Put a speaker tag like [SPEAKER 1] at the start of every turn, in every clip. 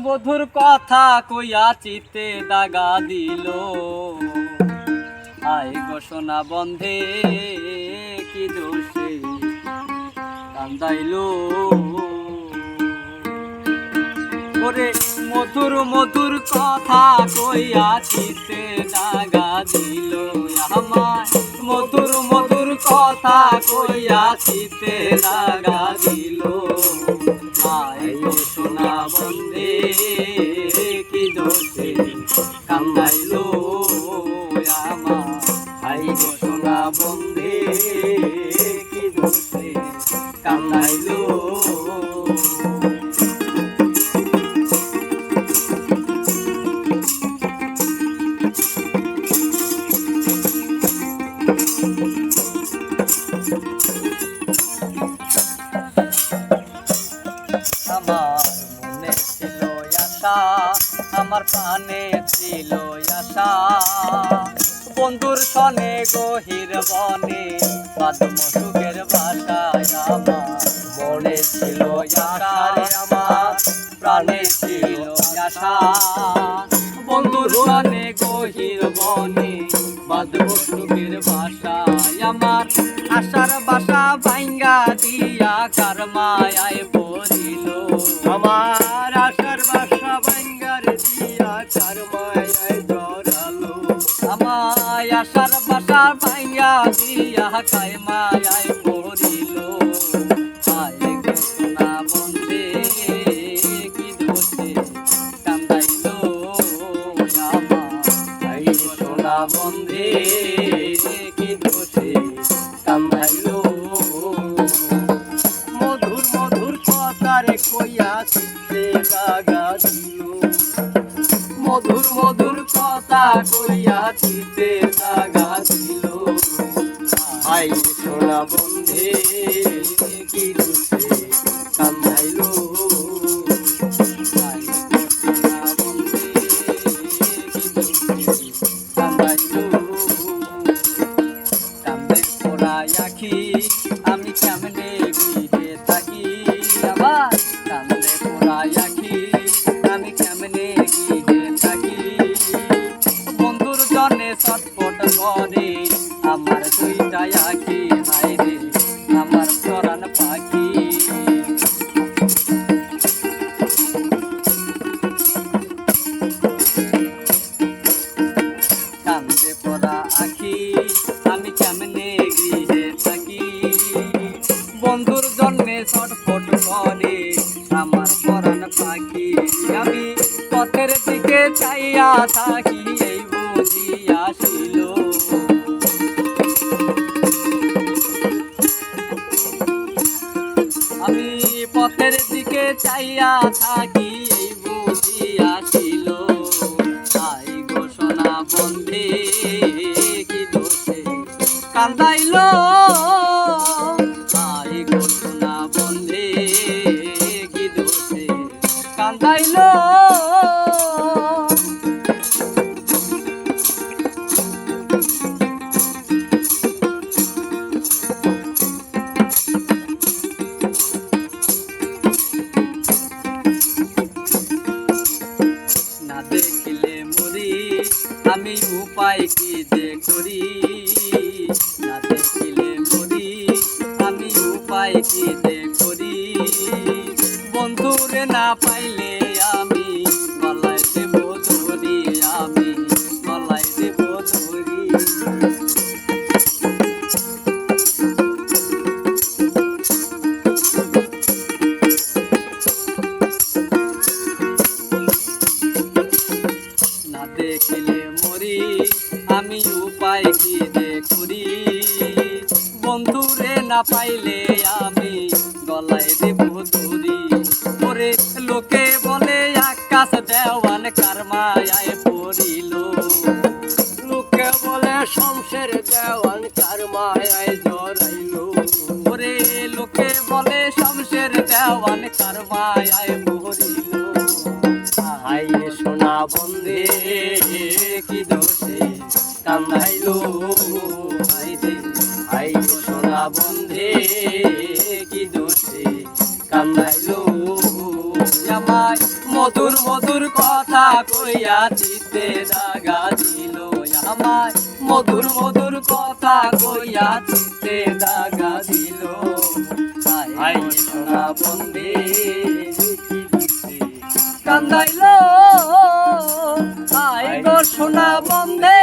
[SPEAKER 1] মধুর কথা কইয়া চিতে দাগা দিল। আয় ঘোষণা বন্ধে, কি দোষে কান্দাইল। ওরে মধুর মধুর কথা কইয়া চিতে দাগা দিল। আমার মধুর মধুর কথা কইয়া চিতে দাগা দিল। আমার মনে ছিল বন্ধুর সনে গহির বনে সুখের বাসায় আমার। ছিল আশা রে আমার প্রাণে ছিল আশা। বন্ধুর সনে গহির বনে বাদম সুখের বাসায় আমার। আশার বাসা ভাঙ্গা দিয়া কার মায়ায় পড়িল।
[SPEAKER 2] আমার আশার বাসা বাঙ্গার দিয়া চার মায়ায় জড়ালো।
[SPEAKER 1] আমায় আশার বাসা ভাঙ্গা দিয়া কায় মায়ায় কি দোষে কান্দাইল
[SPEAKER 2] মধুর মধুর কথারে কইয়া চিত্তে গাগা দিল
[SPEAKER 1] মধুর মধুর কথা কইয়া চিতে দাগা দিল
[SPEAKER 2] আই সোনা বন্ধে
[SPEAKER 1] আমার দুইটা আখি হাইরে আমার চরান পাখি। কান্দে পড়া আখি, আমি কেমনে গৃহে থাকি? বন্ধুর জন্মে ছটফট করে আমার পরাণ পাখি। আমি পথের দিকে চাইয়া থাকি, এই বুঝি আসিল চাইয়া থাকি, এই বুঝি তাই ঘোষণা বন্ধে কি দোষে? কান্দাইল। তাই ঘোষণা বন্ধে কি দোষে? কান্দাইল। উপায় কি যে করি? না দেখিলে মরি আমি উপায় কি যে করি? বন্ধুরে না পাইলে আমি উপায় কি যে করি বন্ধুরে না পাইলে আমি গলায় দেব ধরি। ওরে লোকে বলে, আকাশ দেওয়ান কারমায় পড়িল।
[SPEAKER 2] লোকে বলে, শমশের দেওয়ান কার মায়ায় জড়াইলো।
[SPEAKER 1] ওরে লোকে বলে, শমশের দেওয়ান কারমায়
[SPEAKER 2] কান্দাইলো।
[SPEAKER 1] আই মধুর মধুর কথা কইয়া চিতে দাগা দিল। আমায় মধুর মধুর কথা কইয়া চিতে দাগা দিল।
[SPEAKER 2] হাই সোনা
[SPEAKER 1] কান্দাইল। আই গো সোনা বন্ধে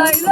[SPEAKER 1] আই